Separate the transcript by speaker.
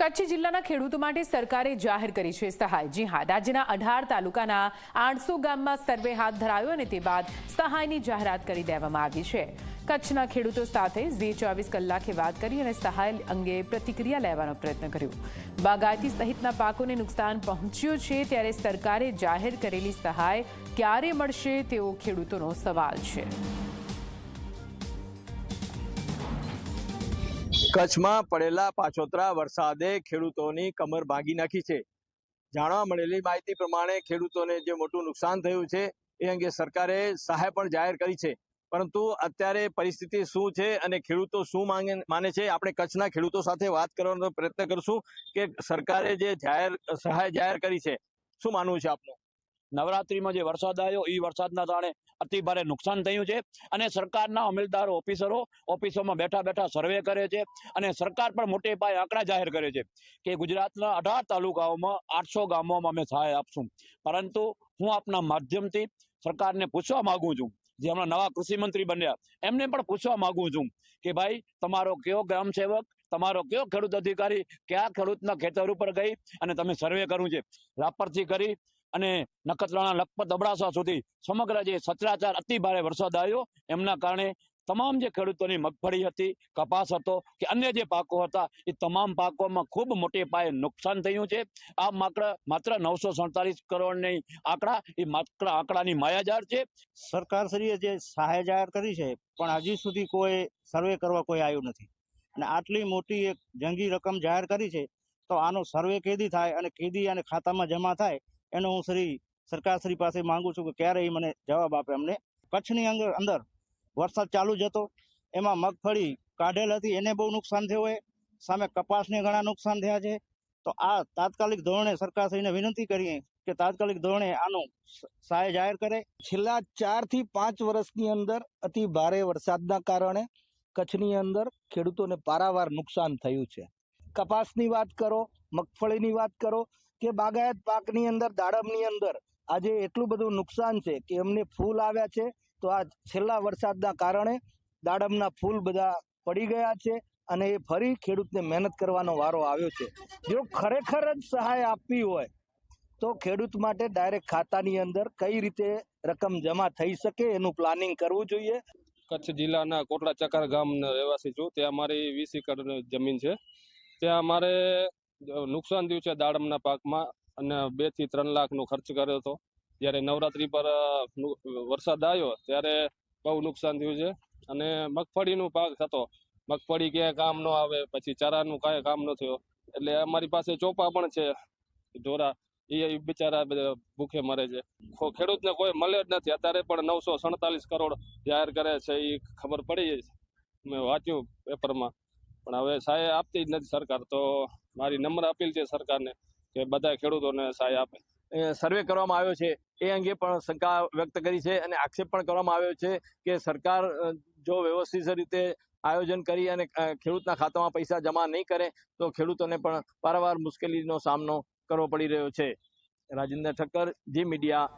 Speaker 1: કચ્છ જિલ્લાના ખેડૂતો માટે સરકારે જાહેર કરી છે સહાય. જી હા, રાજ્યના અઢાર તાલુકાના આઠસો ગામમાં સર્વે હાથ ધરાયો અને તે બાદ સહાયની જાહેરાત કરી દેવામાં આવી છે. કચ્છના ખેડૂતો સાથે ઝી ચોવીસ કલાકે વાત કરી અને સહાય અંગે પ્રતિક્રિયા લેવાનો પ્રયત્ન કર્યો. બાગાયતી સહિતના પાકોને નુકસાન પહોંચ્યું છે ત્યારે સરકારે જાહેર કરેલી સહાય ક્યારે મળશે તેવો ખેડૂતોનો સવાલ છે.
Speaker 2: કચ્છમાં પડેલા પાછોતરા વરસાદે ખેડૂતોની કમર ભાંગી નાખી છે. જાણવા મળેલી માહિતી પ્રમાણે ખેડૂતોને જે મોટું નુકસાન થયું છે, એ અંગે સરકારે સહાય પણ જાહેર કરી છે. પરંતુ અત્યારે પરિસ્થિતિ શું છે અને ખેડૂતો શું માંગે, માને છે, આપણે કચ્છના ખેડૂતો સાથે વાત કરવાનો પ્રયત્ન કરશું કે સરકારે જે જાહેર, સહાય જાહેર કરી છે. શું માનવું છે આપનું?
Speaker 3: નવરાત્રીમાં જે વરસાદ આવ્યો એ વરસાદના કારણે અતિ ભારે નુકસાન થયું છે. અને સરકારના અમલદારો, ઓફિસરો, ઓફિસોમાં બેઠા બેઠા સર્વે કરે છે અને સરકાર પણ મોટે પાયે આંકડા જાહેર કરે છે કે ગુજરાતના અઢાર તાલુકાઓમાં આઠસો ગામોમાં અમે સહાય આપશું. પરંતુ હું આપના માધ્યમથી સરકારને પૂછવા માંગુ છું, જે હમણાં નવા કૃષિ મંત્રી બન્યા, એમને પણ પૂછવા માંગુ છું કે ભાઈ, તમારો કયો ગ્રામ સેવક, તમારો કયો ખેડૂત અધિકારી કયા ખેડૂતના ખેતર ઉપર ગઈ અને તમે સર્વે કરવું છે? રાપરથી કરી અને નખત્રાણા લખપત અબડાસા સુધી સમગ્ર જે સચરાચર અતિ ભારે વરસાદ આવ્યો, એમના કારણે તમામ જે ખેડૂતોની મગફળી હતી, કપાસ હતો કે અન્ય જે પાકો હતા, એ તમામ પાકોમાં ખૂબ મોટે પાયે નુકસાન થયું છે. આ માત્ર માત્ર નવસો સડતાલીસ કરોડની આંકડા, એ માત્ર આંકડાની માયાજાર છે.
Speaker 4: સરકારશ્રીએ જે સહાય જાહેર કરી છે, પણ હજી સુધી કોઈ સર્વે કરવા કોઈ આવ્યું નથી. અને આટલી મોટી એક જંગી રકમ જાહેર કરી છે, તો આનો સર્વે કેદી થાય અને કેદી અને ખાતામાં જમા થાય એનો હું શ્રી સરકારશ્રી પાસે માંગુ છું કે ક્યારે એ મને જવાબ આપે. અમને કચ્છની અંદર અંદર વરસાદ ચાલુ જ હતો. એમાં મગફળી કાઢેલ હતી. એને બહુ નુકસાન થયું હોય. સામે કપાસને ઘણા નુકસાન થયા છે. તો આ તાત્કાલિક ધોરણે સરકારશ્રીને વિનંતી કરીએ કે તાત્કાલિક ધોરણે આનું સહાય જાહેર કરે.
Speaker 5: છેલ્લા ચારથી પાંચ વર્ષની અંદર અતિ ભારે વરસાદના કારણે કચ્છની અંદર ખેડૂતોને પારાવાર નુકસાન થયું છે. કપાસની વાત કરો, મગફળીની વાત કરો કે બાગાયત પાકની અંદર, દાડમની અંદર આજે એટલું બધું નુકસાન છે કે એમને ફૂલ આવ્યા છે. તો આ છેલ્લા વરસાદના કારણે દાડમના ફૂલ બધા પડી ગયા છે અને એ ફરી ખેડૂતને મહેનત કરવાનો વારો આવ્યો છે. જો ખરેખર જ સહાય આપવી હોય, તો ખેડૂત માટે ડાયરેક્ટ ખાતાની અંદર કઈ રીતે રકમ જમા થઈ શકે એનું પ્લાનિંગ કરવું જોઈએ.
Speaker 6: કચ્છ જિલ્લાના કોટડા ચકાર ગામના રહેવાસી છું. ત્યાં મારી વીસ એકર જમીન છે. ત્યાં અમારે નુકસાન થયું છે દાડમના પાકમાં અને બેથી ત્રણ લાખનો ખર્ચ કર્યો હતો. જ્યારે નવરાત્રી પર વરસાદ આવ્યો ત્યારે બહુ નુકસાન થયું છે અને મગફળીનો પાક થતો. મગફળી ક્યાંય કામ ન આવે, પછી ચારાનું કાંઈ કામ ન થયો. એટલે અમારી પાસે ચોપા પણ છે. ઢોરા, એ બિચારા ભૂખે મરે છે. ખેડૂતને કોઈ મળે જ નથી. અત્યારે પણ નવસો સડતાલીસ કરોડ જાહેર કરે છે, એ ખબર પડી મેં વાંચ્યું પેપરમાં. પણ હવે સહાય આપતી જ નથી સરકાર, તો મારી નમ્ર અપીલ છે સરકારને કે બધા ખેડૂતોને સહાય આપે.
Speaker 2: સર્વે કરવામાં આવ્યો છે, એ અંગે પણ શંકા વ્યક્ત કરી છે અને આક્ષેપ પણ કરવામાં આવ્યો છે કે સરકાર જો વ્યવસ્થિત રીતે આયોજન કરી અને ખેડૂતના ખાતામાં પૈસા જમા નહીં કરે, તો ખેડૂતોને પણ વારંવાર મુશ્કેલીનો સામનો કરવો પડી રહ્યો છે. Rajendra Thakkar, G media.